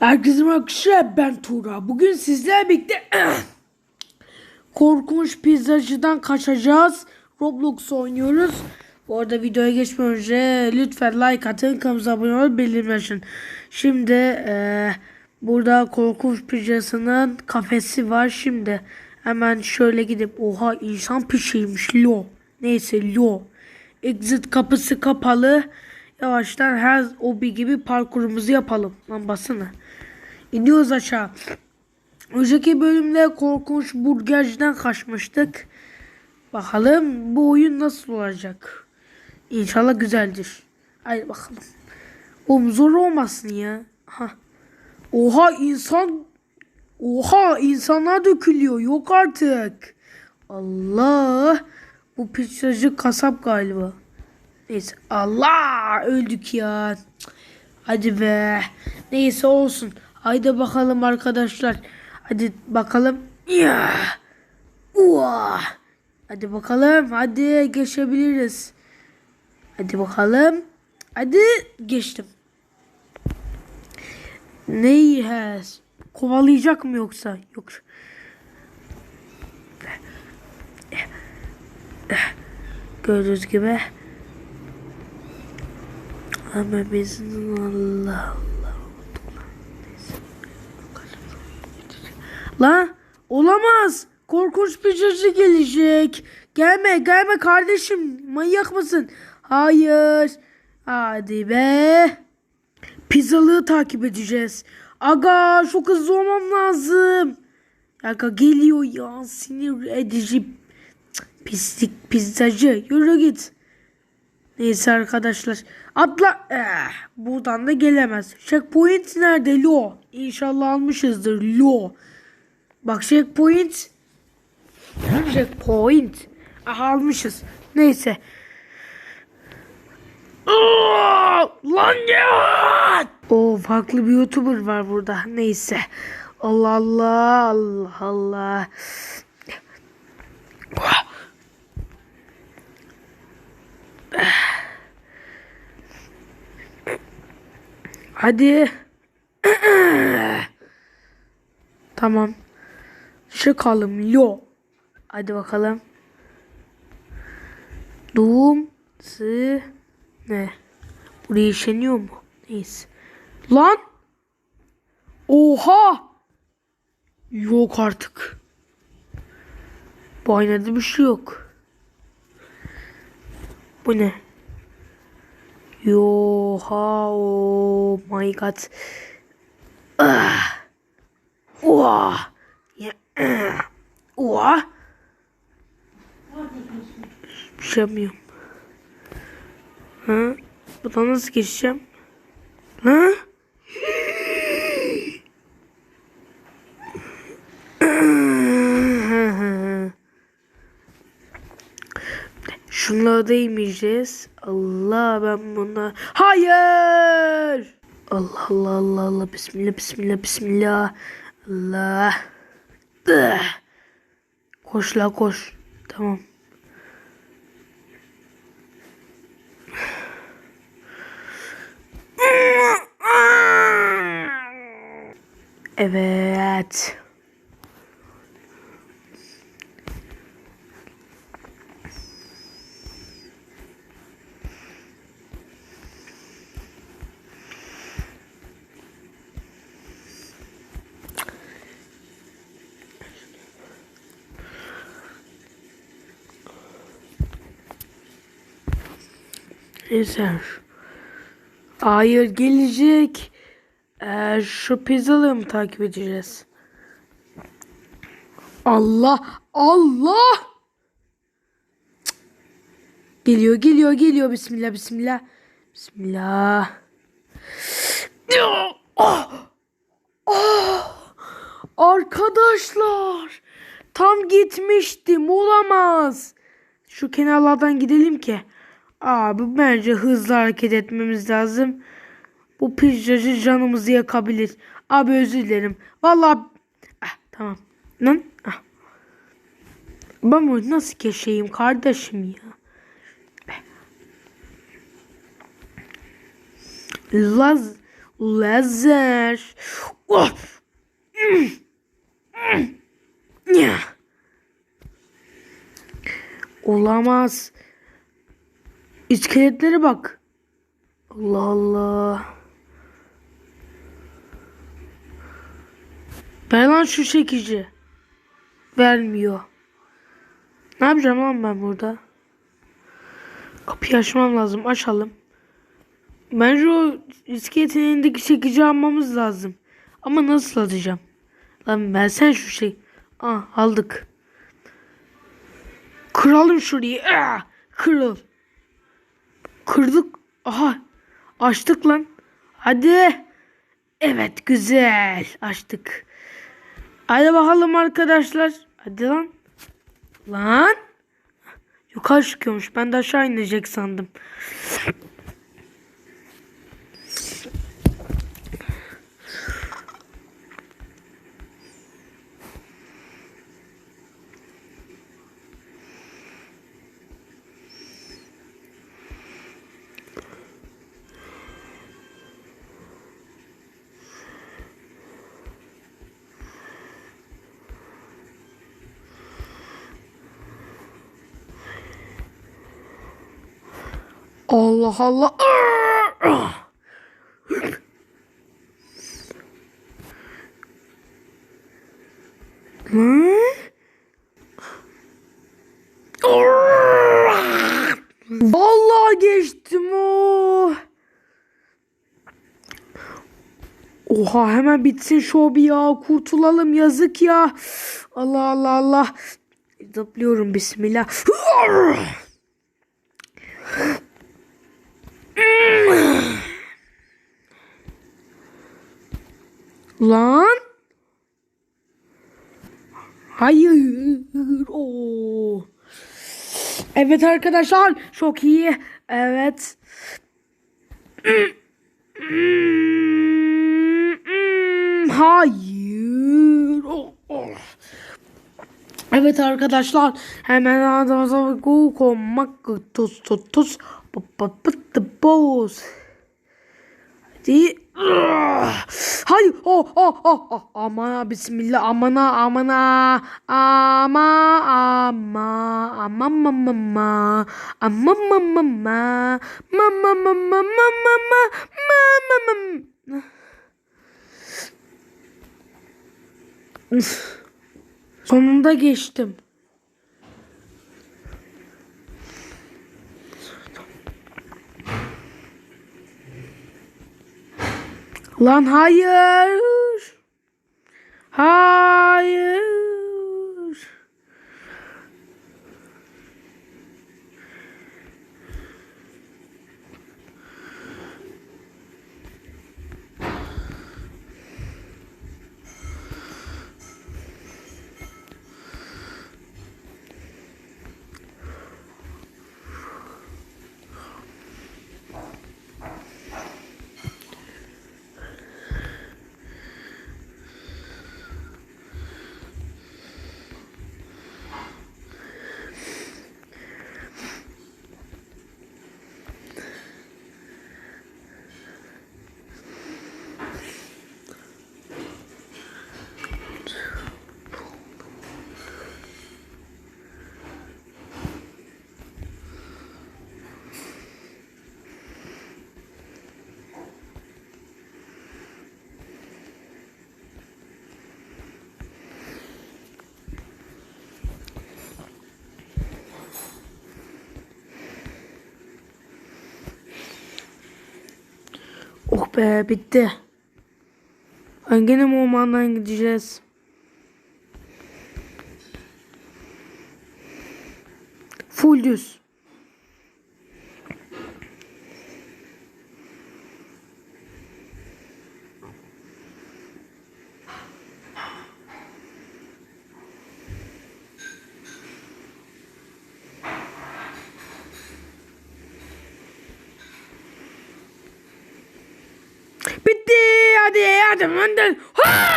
Herkese merhaba ben Tuğra. Bugün sizlerle birlikte korkunç pizzacıdan kaçacağız. Roblox oynuyoruz. Bu arada videoya geçmeden önce lütfen like atın, kanalımıza abone olun, bildirim açın. Şimdi eee, burada korkunç pizzasının kafesi var. Şimdi hemen şöyle gidip oha insan pişirmiş lo. Neyse lo. Exit kapısı kapalı. Yavaştan her obi gibi parkurumuzu yapalım. Lan basana. İniyoruz aşağı. Önceki bölümde korkunç burgerciden kaçmıştık. Bakalım bu oyun nasıl olacak. İnşallah güzeldir. Haydi bakalım. Oğlum zor olmasın ya. Ha. Oha insan Oha insanlar dökülüyor. Yok artık. Allah. Bu pizzacı kasap galiba. Neyse. Allah öldük ya. Hadi be. Neyse olsun. Haydi bakalım arkadaşlar. Hadi bakalım. Ya. Uah. Hadi bakalım. Hadi geçebiliriz. Hadi bakalım. Hadi geçtim. Neyi has? Kovalayacak mı yoksa? Yok. Gördüğünüz gibi. Ama biz Allah Lan olamaz. Korkunç bir çocuk gelecek. Gelme gelme kardeşim. Manyak mısın? Hayır. Hadi be. Pizzalığı takip edeceğiz. Aga çok hızlı olmam lazım. Aga geliyor ya sinir edici. Pislik pizzacı. Yürü git. Neyse arkadaşlar. Atla. Eh, buradan da gelemez. Checkpoint nerede lo? İnşallah almışızdır lo. Bak checkpoint. Checkpoint. Aha almışız. Neyse. Aa, lan ya! O farklı bir YouTuber var burada. Neyse. Allah Allah Allah Allah. Hadi. tamam. Çıkalım. Yo. Hadi bakalım. Doğum. Sı. Ne? Buraya işeniyor mu? Neyse. Lan. Oha. Yok artık. Bu aynada bir şey yok. Bu ne? Yoha oh my god. Ah. Oha. Ah. Oha. Bir şey yapmıyorum. Ha? Buradan nasıl geçeceğim? Ha? Şunlara değmeyeceğiz. Allah ben buna... Hayır! Allah Allah Allah Allah. Bismillah bismillah bismillah. Allah. Koş la koş. Tamam. Evet. Neyse. Hayır gelecek. Ee, şu pizzalığı mı takip edeceğiz? Allah Allah. Geliyor geliyor geliyor. Bismillah bismillah. Bismillah. Ah! Ah! Arkadaşlar. Tam gitmiştim. Olamaz. Şu kenarlardan gidelim ki. Abi bence hızlı hareket etmemiz lazım. Bu pizzacı canımızı yakabilir. Abi özür dilerim. Vallahi ah, tamam. Lan ah. Ben bunu nasıl geçeyim kardeşim ya? Laz Lazer. Oh. Olamaz. İskeletlere bak. Allah Allah. Ver lan şu çekici. Vermiyor. Ne yapacağım lan ben burada? Kapıyı açmam lazım. Açalım. Bence o iskeletin elindeki çekici almamız lazım. Ama nasıl alacağım? Lan versen şu şey. Aa aldık. Kıralım şurayı. Aa, kırıl. Kırdık. Aha. Açtık lan. Hadi. Evet güzel. Açtık. Hadi bakalım arkadaşlar. Hadi lan. Lan. Yukarı çıkıyormuş. Ben de aşağı inecek sandım. Allah Allah. Vallahi geçtim o. Oha hemen bitsin bir ya. Kurtulalım yazık ya. Allah Allah Allah. Zıplıyorum bismillah. Lan. Hayır. Oo. Evet arkadaşlar çok iyi. Evet. Hayır. Oh. Evet arkadaşlar hemen adamıza go koymak tuz tuz tuz pıt boz. Hadi. Hayır. Oh, oh, oh, oh. Aman bismillah. Amana amana. Ama ama. Ama mama mama. Ama mama mama. Mama mama mama mama mama. Sonunda geçtim. Lan hayır. Hayır. Be bitti. Ben gene mi ormandan gideceğiz? Full düz. Bitti. Hadi yardım önden. Ha!